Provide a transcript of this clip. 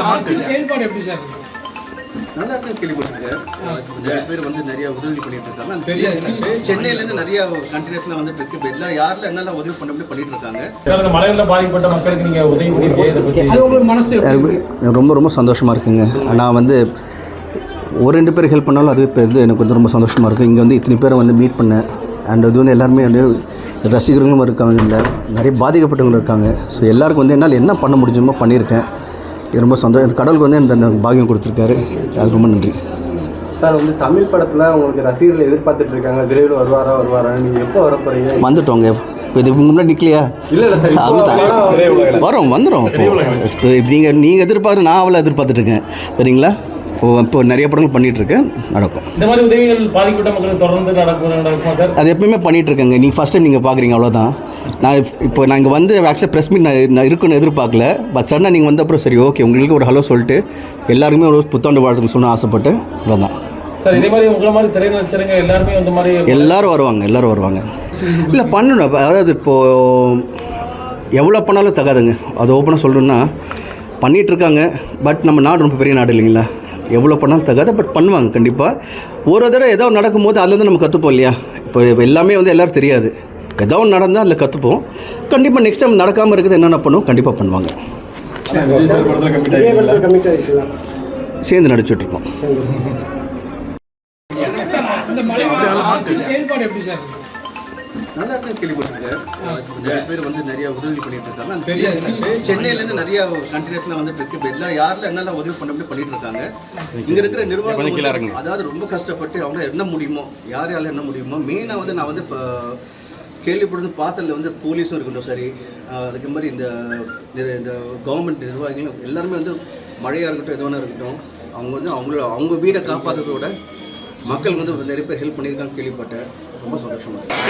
அரசின் செயல்பாடு எப்படி சார் இருக்கு? நல்லா இருக்கு கேள்விப்பட்டிருக்கேன். நிறைய பேர் வந்து நிறைய உதவி பண்ணிட்டு இருக்காங்க. அந்த சென்னையிலேருந்து நிறைய கண்டினியூஸ்லாம் வந்துட்டு இருக்கு இப்ப எல்லா யாரில் என்னெல்லாம் உதவி பண்ண முடியும் பண்ணிட்டு இருக்காங்க. பாதிக்கப்பட்ட மக்களுக்கு உதவி மனசு ரொம்ப ரொம்ப சந்தோஷமாக இருக்குங்க. நான் வந்து ஒரு ரெண்டு பேர் ஹெல்ப் பண்ணாலும் அது இப்போ வந்து எனக்கு வந்து ரொம்ப சந்தோஷமாக இருக்குது இங்கே வந்து இத்தனை பேரை வந்து மீட் பண்ணேன். அண்ட் இது வந்து எல்லாருமே வந்து ரசிகர்களும் இருக்காங்க. இல்லை நிறைய பாதிக்கப்பட்டவங்களும் இருக்காங்க. ஸோ எல்லாருக்கும் வந்து என்னால் என்ன பண்ண முடிஞ்சுமோ பண்ணியிருக்கேன். இது ரொம்ப சந்தோஷம். கடவுளுக்கு வந்து இந்த பாக்கியம் கொடுத்துருக்காரு. அது ரொம்ப நன்றி. சார் வந்து தமிழ் படத்தில் உங்களுக்கு ரசிகர்கள் எதிர்பார்த்துட்டு இருக்காங்க. விரைவில் வருவாரா வருவாரா நீங்கள் எப்போ வர போறீங்க வந்துட்டோங்க. இப்போ இதுக்கு முன்னாடி நிற்கலையா இல்லை இல்லை சார். வரோம் வந்துடும் இப்போ நீங்கள் நீங்கள் எதிர்பார்த்து நான் அவளை எதிர்பார்த்துட்டு இருக்கேன். சரிங்களா? இப்போ இப்போ நிறைய படங்கள் பண்ணிட்டு இருக்கேன் நடக்கும். இந்த மாதிரி உதவிகள் பாதிக்கப்பட்ட மக்களுக்கு தொடர்ந்து நடக்கும் நடக்குமா சார்? அது எப்பயுமே பண்ணிட்டு இருக்கேங்க நீங்கள் ஃபஸ்ட் டைம் நீங்கள் பார்க்குறீங்க அவ்வளோதான் நான் இப்- இப்போ நான் இங்கே வந்து ஆக்சுவலாக ப்ரெஸ் மீட் நான் இருக்குன்னு எதிர்பார்க்கல. பட் சடனாக நீங்கள் வந்த அப்புறம் சரி ஓகே உங்களுக்கு ஒரு ஹலோ சொல்லிட்டு எல்லாருமே ஒரு புத்தாண்டு வாழ்த்துக்கு சொன்ன ஆசைப்பட்டு அவ்வளோதான் சார் இதே மாதிரி உங்களை மாதிரி திரை நடிச்சருங்க எல்லாருமே இந்த மாதிரி எல்லாரும் வருவாங்க எல்லாரும் வருவாங்க. இல்லை பண்ணணும். அதாவது இப்போது எவ்வளோ பண்ணாலும் தகாதுங்க. அது ஓப்பனாக சொல்லணும்னா பண்ணிட்டு இருக்காங்க பட் நம்ம நாடு ரொம்ப பெரிய நாடு இல்லைங்களா? எவ்வளோ பண்ணாலும் தகாது பட் பண்ணுவாங்க கண்டிப்பாக ஒரு தடவை ஏதோ நடக்கும்போது அதுலேருந்து நம்ம கற்றுப்போம் இல்லையா? இப்போ எல்லாமே வந்து எல்லோரும் தெரியாது. ஏதோ ஒன்று நடந்தால் அதில் கற்றுப்போம் கண்டிப்பாக நெக்ஸ்ட் டைம் நடக்காமல் இருக்குது என்னென்ன பண்ணுவோம்? கண்டிப்பாக பண்ணுவாங்க. சேர்ந்து நடிச்சுட்ருக்கோம் செயல்பாடு எப்படி சார்? நல்லா இருக்கு கேள்விப்பட்டிருக்கேன் நிறைய பேர் வந்து நிறைய உதவி பண்ணிட்டு இருக்காங்க. அந்த சென்னையிலேருந்து நிறைய கண்டினியூஸ்லாம் வந்துட்டு இருக்கு இப்போ எல்லா யாரில் என்னெல்லாம் உதவி பண்ண முடியும் பண்ணிட்டு இருக்காங்க. இங்க இருக்கிற நிர்வாகம் அதாவது ரொம்ப கஷ்டப்பட்டு அவங்க என்ன முடியுமோ யார் யாரால என்ன முடியுமோ மெயினாக வந்து நான் வந்து இப்போ கேள்விப்படுறது பார்த்ததுல வந்து போலீஸும் இருக்கட்டும் சரி. அதுக்கு மாதிரி இந்த இந்த கவர்மெண்ட் நிர்வாகிகளும் எல்லாருமே வந்து மழையாக இருக்கட்டும் எது வேணா இருக்கட்டும் அவங்க வந்து அவங்களோட அவங்க வீடை காப்பாற்றுறதோட மக்களுக்கு வந்து நிறைய பேர் ஹெல்ப் பண்ணியிருக்காங்க கேள்விப்பட்டேன். ரொம்ப சந்தோஷமாக இருக்கு.